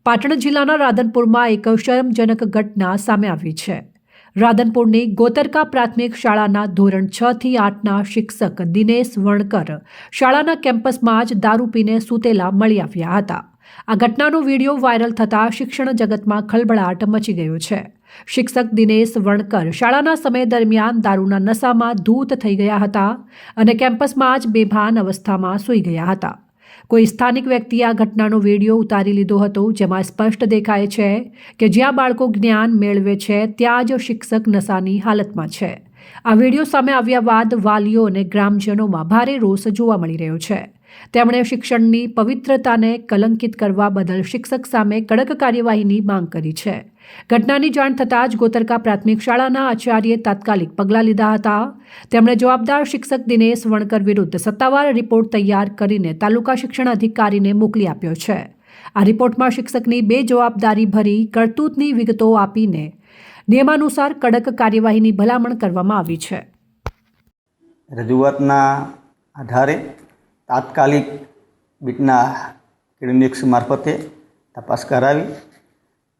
પાટણ જિલ્લાના રાધનપુરમાં એક શરમજનક ઘટના સામે આવી છે. રાધનપુરની ગોતરકા પ્રાથમિક શાળાના ધોરણ છ થી આઠના શિક્ષક દિનેશ વણકર શાળાના કેમ્પસમાં જ દારૂ પીને સૂતેલા મળી આવ્યા હતા. આ ઘટનાનો વીડિયો વાયરલ થતાં શિક્ષણ જગતમાં ખળભળાટ મચી ગયો છે. શિક્ષક દિનેશ વણકર શાળાના સમય દરમિયાન દારૂના નશામાં ધૂત થઈ ગયા હતા અને કેમ્પસમાં જ બેભાન અવસ્થામાં સૂઈ ગયા હતા. કોઈ સ્થાનિક વ્યક્તિએ આ ઘટનાનો વીડિયો ઉતારી લીધો હતો, જેમાં સ્પષ્ટ દેખાય છે કે જ્યાં બાળકો જ્ઞાન મેળવે છે, ત્યાં જ શિક્ષક નશાની હાલતમાં છે. આ વીડિયો સામે આવ્યા બાદ વાલીઓ અને ગ્રામજનોમાં ભારે રોષ જોવા મળી રહ્યો છે. તેમણે શિક્ષણની પવિત્રતાને કલંકિત કરવા બદલ શિક્ષક સામે કડક કાર્યવાહીની માંગ કરી છે. ઘટનાની જાણ થતાં જ ગોતરકા પ્રાથમિક શાળાના આચાર્યે તાત્કાલિક પગલાં લીધા હતા. તેમણે જવાબદાર શિક્ષક દિનેશ વણકર વિરુદ્ધ સત્તાવાર રિપોર્ટ તૈયાર કરીને તાલુકા શિક્ષણ અધિકારીને મોકલી આપ્યો છે. આ રિપોર્ટમાં શિક્ષકની બે જવાબદારી ભરી કરતૂતની વિગતો આપીને નિયમાનુસાર કડક કાર્યવાહીની ભલામણ કરવામાં આવી છે. રજૂઆતના આધારે તાત્કાલિક બીટના ક્લિનિક્સ મારફતે તપાસ કરાવી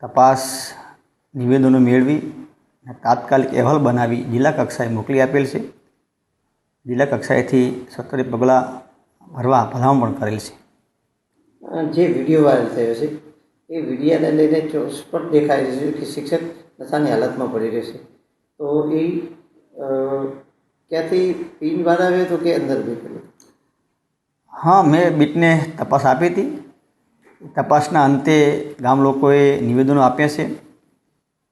તપાસ નિવેદનો મેળવી અને તાત્કાલિક અહેવાલ બનાવી જિલ્લા કક્ષાએ મોકલી આપેલ છે. જિલ્લા કક્ષાએથી સત્વરે પગલાં ભરવા ભલામણ પણ કરેલ છે. જે વીડિયો વાયરલ થયો છે એ વિડીયાને લઈને સ્પષ્ટ દેખાય છે કે શિક્ષક નશાની હાલતમાં પડી રહેશે તો એ ક્યાંથી પિન બહાર આવ્યો હતો કે અંદર બેઠેલો હા મેં બીટને તપાસ આપી હતી. તપાસના અંતે ગામ લોકોએ નિવેદનો આપ્યા છે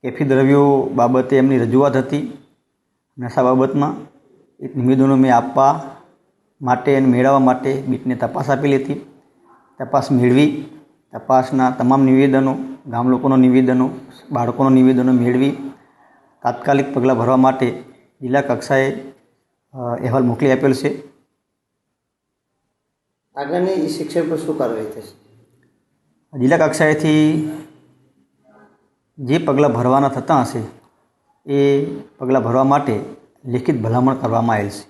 કેફી દ્રવ્યો બાબતે એમની રજૂઆત હતી. નશા બાબતમાં એ નિવેદનો મેં આપવા માટે અને મેળવવા માટે બીટને તપાસ આપેલી હતી. તપાસ મેળવી, તપાસના તમામ નિવેદનો, ગામ લોકોના નિવેદનો, બાળકોના નિવેદનો મેળવી, તાત્કાલિક પગલાં ભરવા માટે જિલ્લા કક્ષાએ અહેવાલ મોકલી આપેલ છે. આગળની એ શિક્ષક પર શું કાર્યવાહી થશે? જિલ્લા કક્ષાએથી જે પગલાં ભરવાના થતાં હશે, એ પગલાં ભરવા માટે લેખિત ભલામણ કરવામાં આવેલ છે.